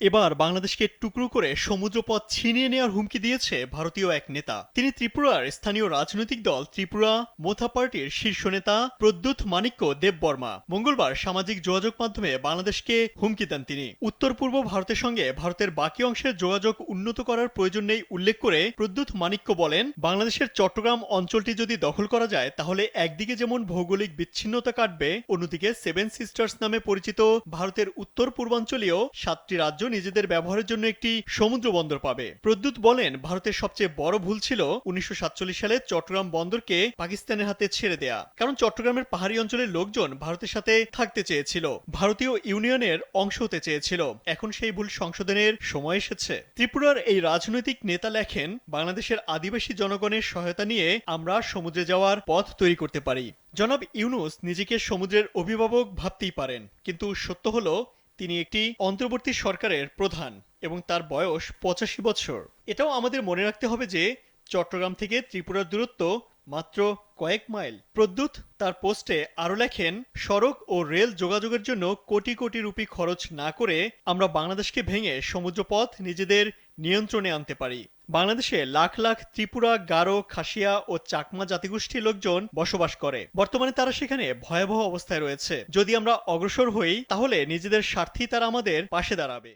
এবার বাংলাদেশকে টুকরো করে সমুদ্রপথ ছিনিয়ে নেওয়ার হুমকি দিয়েছে ভারতীয় এক নেতা। তিনি ত্রিপুরার স্থানীয় রাজনৈতিক দল ত্রিপুরা, মোথা পার্টির শীর্ষ নেতা প্রদ্যুৎ মাণিক্য দেববর্মা মঙ্গলবার সামাজিক যোগাযোগ মাধ্যমে বাংলাদেশকে হুমকি দেন তিনি। উত্তর পূর্ব ভারতের সঙ্গে ভারতের বাকি অংশের যোগাযোগ উন্নত করার প্রয়োজন নেই উল্লেখ করে প্রদ্যুৎ মানিক্য বলেন, বাংলাদেশের চট্টগ্রাম অঞ্চলটি যদি দখল করা যায়, তাহলে একদিকে যেমন ভৌগোলিক বিচ্ছিন্নতা কাটবে, অন্যদিকে সেভেন সিস্টার্স নামে পরিচিত ভারতের উত্তর পূর্বাঞ্চলীয় সাতটি রাজ্য নিজেদের ব্যবহারের জন্য একটি সমুদ্র বন্দর পাবে। প্রদ্যুৎ বলেন, ভারতের সবচেয়ে বড় ভুল ছিল উনিশশো সালে চট্টগ্রাম বন্দরকে পাকিস্তানের হাতে ছেড়ে দেয়া। কারণ চট্টগ্রামের পাহাড়ি অঞ্চলের লোকজন ভারতের সাথে থাকতে চেয়েছিল, ভারতীয় ইউনিয়নের অংশ হতে চেয়েছিল। এখন সেই ভুল সংশোধনের সময় এসেছে। ত্রিপুরার এই রাজনৈতিক নেতা লেখেন, বাংলাদেশের আদিবাসী জনগণের সহায়তা নিয়ে আমরা সমুদ্রে যাওয়ার পথ তৈরি করতে পারি। জনাব ইউনুস নিজেকে সমুদ্রের অভিভাবক ভাবতেই পারেন, কিন্তু সত্য হলো তিনি একটি অন্তর্বর্তী সরকারের প্রধান এবং তার বয়স পঁচাশি বছর। এটাও আমাদের মনে রাখতে হবে যে চট্টগ্রাম থেকে ত্রিপুরার দূরত্ব মাত্র কয়েক মাইল। প্রদ্যুৎ তার পোস্টে আরও লেখেন, সড়ক ও রেল যোগাযোগের জন্য কোটি কোটি রুপি খরচ না করে আমরা বাংলাদেশকে ভেঙে সমুদ্রপথ নিজেদের নিয়ন্ত্রণে আনতে পারি। বাংলাদেশে লাখ লাখ ত্রিপুরা, গারো, খাসিয়া ও চাকমা জাতিগোষ্ঠীর লোকজন বসবাস করে। বর্তমানে তারা সেখানে ভয়াবহ অবস্থায় রয়েছে। যদি আমরা অগ্রসর হই, তাহলে নিজেদের স্বার্থেই তারা আমাদের পাশে দাঁড়াবে।